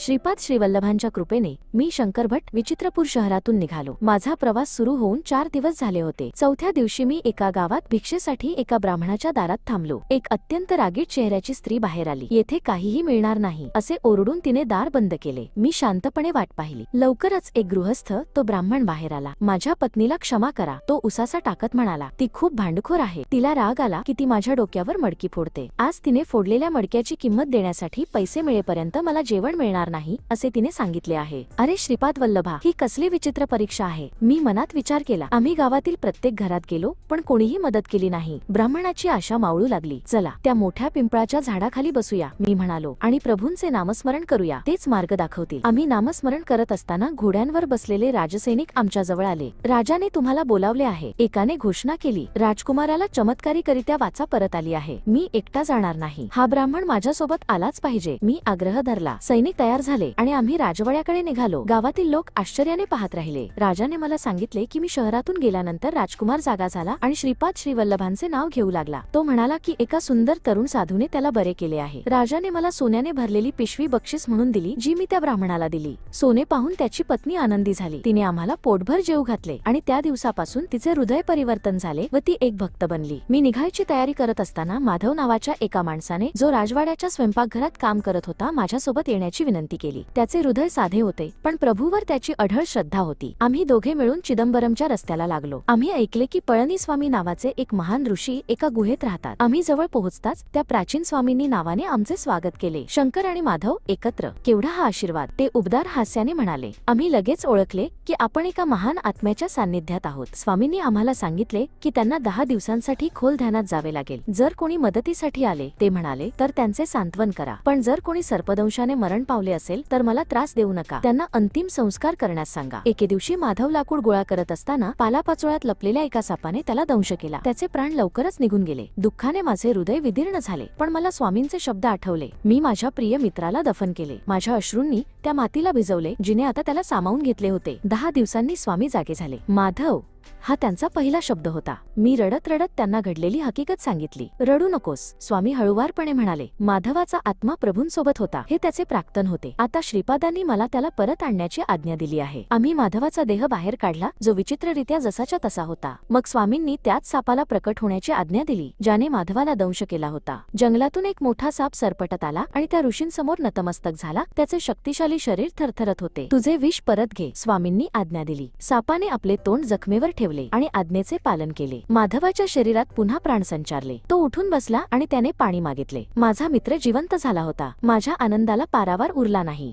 श्रीपाद श्रीवल्लभांच्या कृपेने मी शंकरभट विचित्रपूर शहरातून निघालो. माझा प्रवास सुरू होऊन चार दिवस झाले होते. चौथ्या दिवशी मी एका गावात भिक्षेसाठी एका ब्राह्मणाच्या दारात थांबलो. एक अत्यंत रागीट चेहऱ्याची स्त्री बाहेर आली. येथे काहीही मिळणार नाही असे ओरडून तिने दार बंद केले. मी शांतपणे वाट पाहिली. लवकरच एक गृहस्थ तो ब्राह्मण बाहेर आला. माझ्या पत्नीला क्षमा करा तो उसासा टाकत म्हणाला. ती खूप भांडखोर आहे. तिला राग आला की ती माझ्या डोक्यावर मडकी फोडते. आज तिने फोडलेल्या मडक्याची किंमत देण्यासाठी पैसे मिळेपर्यंत मला जेवण मिळणार नाही असे तिने सांगितले आहे. अरे श्रीपाद वल्लभा ही कसली विचित्र परीक्षा आहे. मी मनात विचार केला आम्ही गावातील प्रत्येक घरात गेलो पण कोणीही मदत केली नाही. ब्राह्मणाची आशा मावळू लागली. चला त्या मोठ्या पिंपळाच्या झाडाखाली बसूया मी म्हणालो आणि प्रभूंचे नामस्मरण करूया. तेच मार्ग दाखवतील. आम्ही नामस्मरण करत असताना घोड्यांवर बसलेले राजसैनिक आमच्या जवळ आले. राजाने तुम्हाला बोलावले आहे. एकाने घोषणा केली राजकुमाराला चमत्कारीकरित्या वाचा परत आली आहे. मी एकटा जाणार नाही. हा ब्राह्मण माझ्यासोबत आलाच पाहिजे. मी आग्रह धरला. सैनिक तयार झाले आणि आम्ही राजवाड्याकडे निघालो. गावातील लोक आश्चर्याने पाहत राहिले. राजाने मला सांगितले की मी शहरातून गेल्यानंतर राजकुमार जागा झाला आणि श्रीपाद श्रीवल्लभांचे नाव घेऊ लागला. तो म्हणाला की एका सुंदर तरुण साधूने त्याला बरे केले आहे. राजाने मला सोन्याने भरलेली पिशवी बक्षीस म्हणून दिली जी मी त्या ब्राह्मणाला दिली. सोने पाहून त्याची पत्नी आनंदी झाली. तिने आम्हाला पोटभर जेव घातले आणि त्या दिवसापासून तिचे हृदय परिवर्तन झाले व ती एक भक्त बनली. मी निघायची तयारी करत असताना माधव नावाच्या एका माणसाने जो राजवाड्याच्या स्वयंपाकघरात काम करत होता माझ्यासोबत येण्याची विनंती केली. त्याचे हृदय साधे होते पण प्रभूवर त्याची अढळ श्रद्धा होती. आम्ही दोघे मिळून चिदंबरमच्या रस्त्याला लागलो. आम्ही ऐकले की पळणी स्वामी नावाचे एक महान ऋषी एका गुहेत राहतात. आम्ही जवळ पोहोचताच त्या प्राचीन स्वामींनी नावाने आमचे स्वागत केले. शंकर आणि माधव एकत्र. केवढा हा आशीर्वाद? ते उबदार हास्याने म्हणाले. आम्ही लगेच ओळखले की आपण एका महान आत्म्याच्या सान्निध्यात आहोत. स्वामींनी आम्हाला सांगितले की त्यांना दहा दिवसांसाठी खोल ध्यानात जावे लागेल. जर कोणी मदतीसाठी आले ते म्हणाले तर त्यांचे सांत्वन करा. पण जर कोणी सर्पदंशाने मरण पावले असेल तर मला त्रास देऊ नका. त्यांना अंतिम संस्कार करण्यास सांगा. एके दिवशी माधव लाकूड गोळा करत असताना पालापाचोळ्यात लपलेल्या एका सापाने त्याला दंश केला. त्याचे प्राण लवकरच निघून गेले. दुःखाने माझे हृदय विदीर्ण झाले पण मला स्वामींचे शब्द आठवले. मी माझ्या प्रिय मित्राला दफन केले. माझ्या अश्रूंनी त्या मातीला भिजवले जिने आता त्याला सामावून घेतले होते. दहा दिवसांनी स्वामी जागे झाले. माधव हा त्यांचा पहिला शब्द होता. मी रडत रडत त्यांना घडलेली हकीकत सांगितली. रडू नकोस स्वामी हळुवारपणे म्हणाले. माधवाचा आत्मा प्रभूंसोबत होता. हे त्याचे प्राक्तन होते. आता श्रीपादांनी मला त्याला परत आणण्याची आज्ञा दिली आहे. आम्ही माधवाचा देह बाहेर काढला जो विचित्ररित्या जसाच्या तसा होता. मग स्वामींनी त्याच सापाला प्रकट होण्याची आज्ञा दिली ज्याने माधवाला दंश केला होता. जंगलातून एक मोठा साप सरपटत आला आणि त्या ऋषींसमोर नतमस्तक झाला. त्याचे शक्तिशाली शरीर थरथरत होते. तुझे विष परत घे स्वामींनी आज्ञा दिली. सापाने आपले तोंड जखमेवर ठेवले आणि आज्ञेचे पालन केले. माधवाच्या शरीरात पुन्हा प्राण संचारले. तो उठून बसला आणि त्याने पाणी मागितले. माझा मित्र जिवंत झाला होता. माझ्या आनंदाला पारावार उरला नाही.